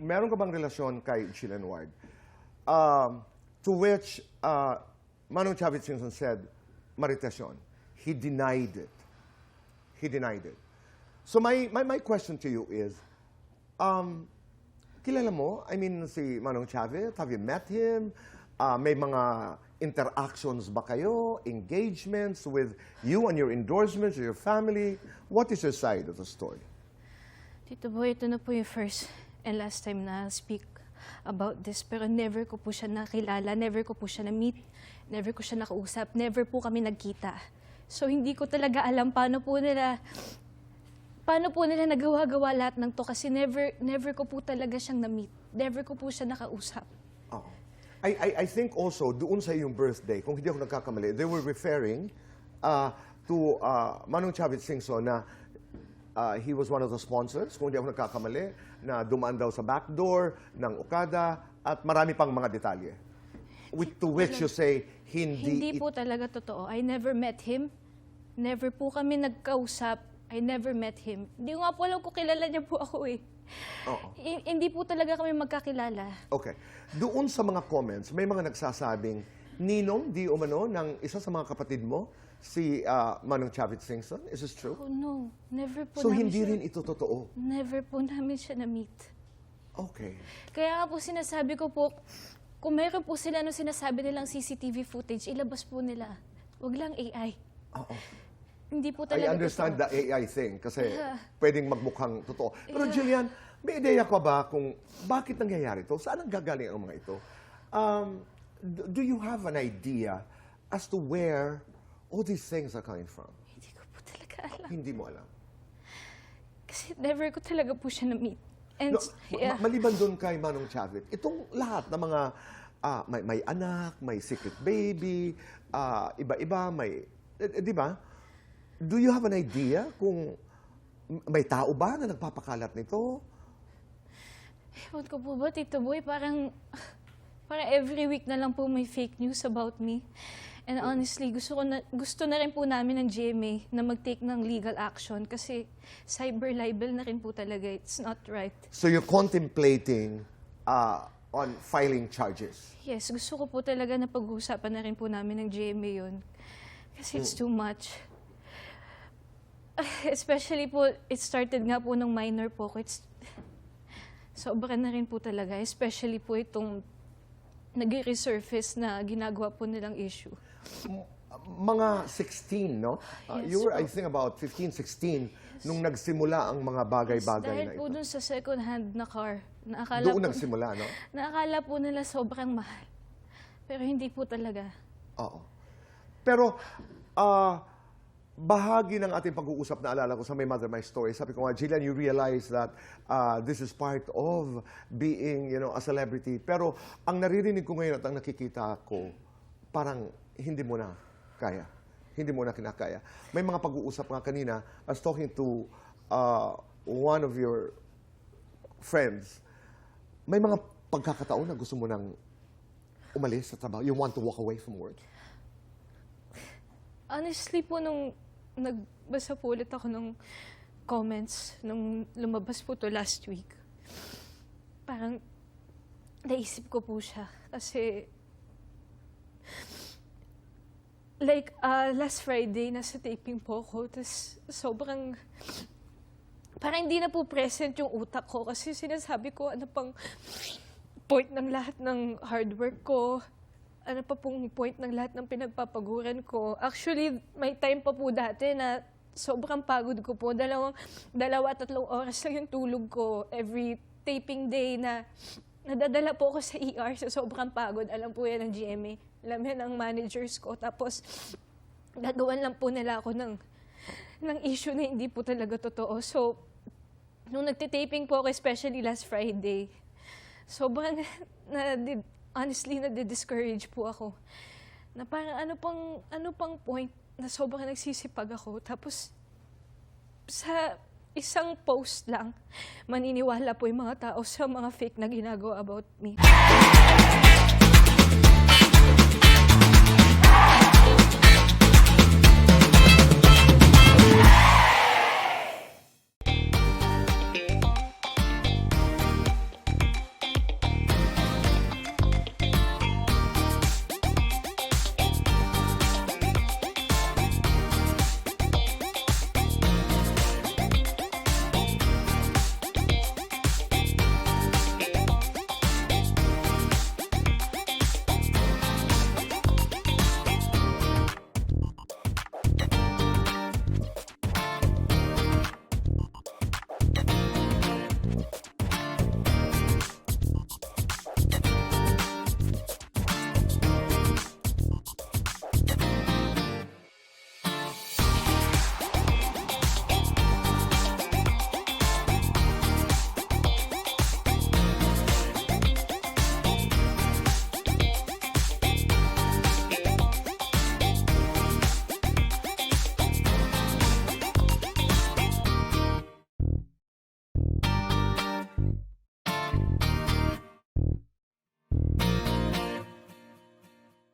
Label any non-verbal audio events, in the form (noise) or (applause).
meron ka bang relasyon kay Chilen Ward? Um, to which uh, Manong Chavez Singson said, Marites. He denied it. He denied it. So my, my, my question to you is, um, kilala mo, I mean, si Manong Chavez, have you met him? Uh, may mga interactions ba kayo? Engagements with you and your endorsements or your family? What is your side of the story? Tito Boy, ito na po yung first and last time na speak about this. Pero never ko po siya nakilala, never ko po siya na-meet, never ko siya nakausap, never po kami nagkita. So hindi ko talaga alam paano po nila paano po nila nagawa-gawa lahat ng to kasi never never ko po talaga siyang na-meet. Never ko po siya nakausap. Oo. I, I, I think also, doon sa iyong birthday, kung hindi ako nagkakamali, they were referring uh, to uh, Manong Chavez Singson na uh, he was one of the sponsors, kung hindi ako nagkakamali, na dumaan daw sa backdoor ng Okada at marami pang mga detalye. With, to which you say, hindi, Hindi po talaga totoo. I never met him. Never po kami nagkausap. I never met him. Hindi ko nga po alam kung kilala niya po ako eh. Oo. I- hindi po talaga kami magkakilala. Okay. Doon sa mga comments, may mga nagsasabing, Ninong, di umano, ng isa sa mga kapatid mo, si uh, Manong Chavez Singson. Is this true? Oh no, never po So, namin hindi siya, rin ito totoo. Never po namin siya na-meet. Okay. Kaya nga po sinasabi ko po, kung meron po sila nung sinasabi nilang CCTV footage, ilabas po nila. Huwag lang AI. Oo. Hindi po I talaga understand totoo. the AI thing kasi Yeah. (laughs) pwedeng magmukhang totoo. Pero Jillian, may ideya ka ba kung bakit nangyayari ito? Saan ang gagaling ang mga ito? Um, d- do you have an idea as to where all these things are coming from? Hindi ko po talaga alam. Hindi mo alam. Kasi never ko talaga po siya na-meet. And No, yeah, ma- maliban doon kay Manong Chavez, itong lahat ng mga ah, may, may anak, may secret baby, ah, iba-iba, may... eh, eh, di ba? Do you have an idea kung may tao ba na nagpapakalat nito? ewan ko po ba, Tito Boy, parang, (laughs) parang every week na lang po may fake news about me. And honestly, gusto, ko na, gusto na rin po namin ng GMA na mag-take ng legal action kasi cyber libel na rin po talaga. It's not right. So you're contemplating ah, on filing charges. Yes, gusto ko po talaga na pag-uusapan na rin po namin ng GMA yun. Kasi it's too much. (sighs) Especially po, it started nga po nung minor po ko. It's, sobra na rin po talaga. Especially po itong nag-resurface na ginagawa po nilang issue. Mga 16, no? Ah, Yes you were. I think, about 15, 16 nung nagsimula ang mga bagay-bagay Dahil na po ito. dun sa second hand na car, naakala Doon po, nagsimula, no? (laughs) naakala po nila sobrang mahal. Pero hindi po talaga. Oo. Pero, ah, bahagi ng ating pag-uusap na alala ko sa My Mother, My Story, sabi ko nga, Jillian, you realize that ah, this is part of being, you know, a celebrity. Pero, ang naririnig ko ngayon at ang nakikita ko, parang hindi mo na kaya. Hindi mo na kinakaya. May mga pag-uusap nga kanina, I was talking to ah, one of your friends, may mga pagkakataon na gusto mo nang umalis sa trabaho. You want to walk away from work. Honestly po, nung nagbasa po ulit ako ng comments nung lumabas po to last week, parang naisip ko po siya. Kasi, like, ah, last Friday, nasa taping po ako, tapos sobrang, parang hindi na po present yung utak ko. Kasi sinasabi ko ano pang point ng lahat ng hard work ko, ano pa pong point ng lahat ng pinagpapaguran ko. Actually, may time pa po dati na sobrang pagod ko po. Dalawang, dalawa, tatlong oras lang yung tulog ko every taping day na nadadala po ako sa ER sa sobrang pagod. Alam po yan ng GMA. Alam yan ng managers ko. Tapos, gagawan lang po nila ako ng, ng issue na hindi po talaga totoo. So, nung nagtitaping po ako, especially last Friday, sobrang (laughs) na honestly na discourage po ako. Na parang ano pang ano pang point na sobrang nagsisipag ako tapos sa isang post lang maniniwala po yung mga tao sa mga fake na ginagawa about me.